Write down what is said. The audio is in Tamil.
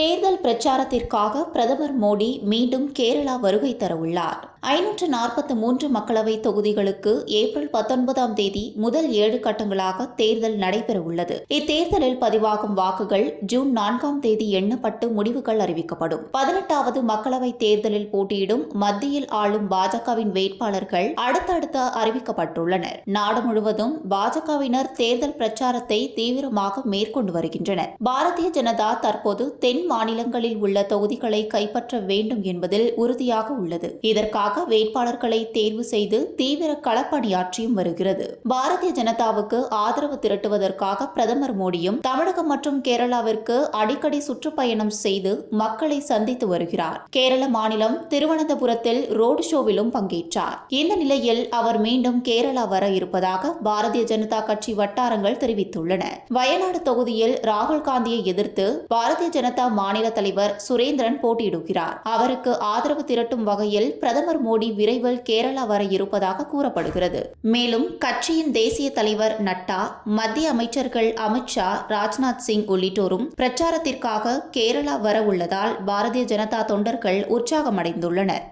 தேர்தல் பிரச்சாரத்திற்காக பிரதமர் மோடி மீண்டும் கேரளா வருகை தரவுள்ளார். ஐநூற்று நாற்பத்தி மூன்று மக்களவைத் தொகுதிகளுக்கு ஏப்ரல் பத்தொன்பதாம் தேதி முதல் ஏழு கட்டங்களாக தேர்தல் நடைபெறவுள்ளது. இத்தேர்தலில் பதிவாகும் வாக்குகள் ஜூன் நான்காம் தேதி எண்ணப்பட்டு முடிவுகள் அறிவிக்கப்படும். பதினெட்டாவது மக்களவைத் தேர்தலில் போட்டியிடும் மத்தியில் ஆளும் பாஜகவின் வேட்பாளர்கள் அடுத்தடுத்து அறிவிக்கப்பட்டுள்ளனர். நாடு முழுவதும் பாஜகவினர் தேர்தல் பிரச்சாரத்தை தீவிரமாக மேற்கொண்டு வருகின்றனர். பாரதிய ஜனதா தற்போது தென் மாநிலங்களில் உள்ள தொகுதிகளை கைப்பற்ற வேண்டும் என்பதில் உறுதியாக உள்ளது. இதற்காக வேட்பாளர்களை தேர்வு செய்து தீவிர களப்பணியாற்றியும் வருகிறது. பாரதிய ஜனதாவுக்கு ஆதரவு திரட்டுவதற்காக பிரதமர் மோடியும் தமிழகம் மற்றும் கேரளாவிற்கு அடிக்கடி சுற்றுப்பயணம் செய்து மக்களை சந்தித்து வருகிறார். கேரள மாநிலம் திருவனந்தபுரத்தில் ரோடு ஷோவிலும் பங்கேற்றார். இந்த நிலையில் அவர் மீண்டும் கேரளா வர இருப்பதாக பாரதிய ஜனதா கட்சி வட்டாரங்கள் தெரிவித்துள்ளன. வயநாடு தொகுதியில் ராகுல் காந்தியை எதிர்த்து பாரதிய ஜனதா மாநில தலைவர் சுரேந்திரன் போட்டியிடுகிறார். அவருக்கு ஆதரவு திரட்டும் வகையில் பிரதமர் மோடி விரைவில் கேரளா வர இருப்பதாக கூறப்படுகிறது. மேலும் கட்சியின் தேசிய தலைவர் நட்டா மத்திய அமைச்சர்கள் அமித்ஷா ராஜ்நாத் சிங் உள்ளிட்டோரும் பிரச்சாரத்திற்காக கேரளா வர உள்ளதால் பாரதிய ஜனதா தொண்டர்கள் உற்சாகமடைந்துள்ளனர்.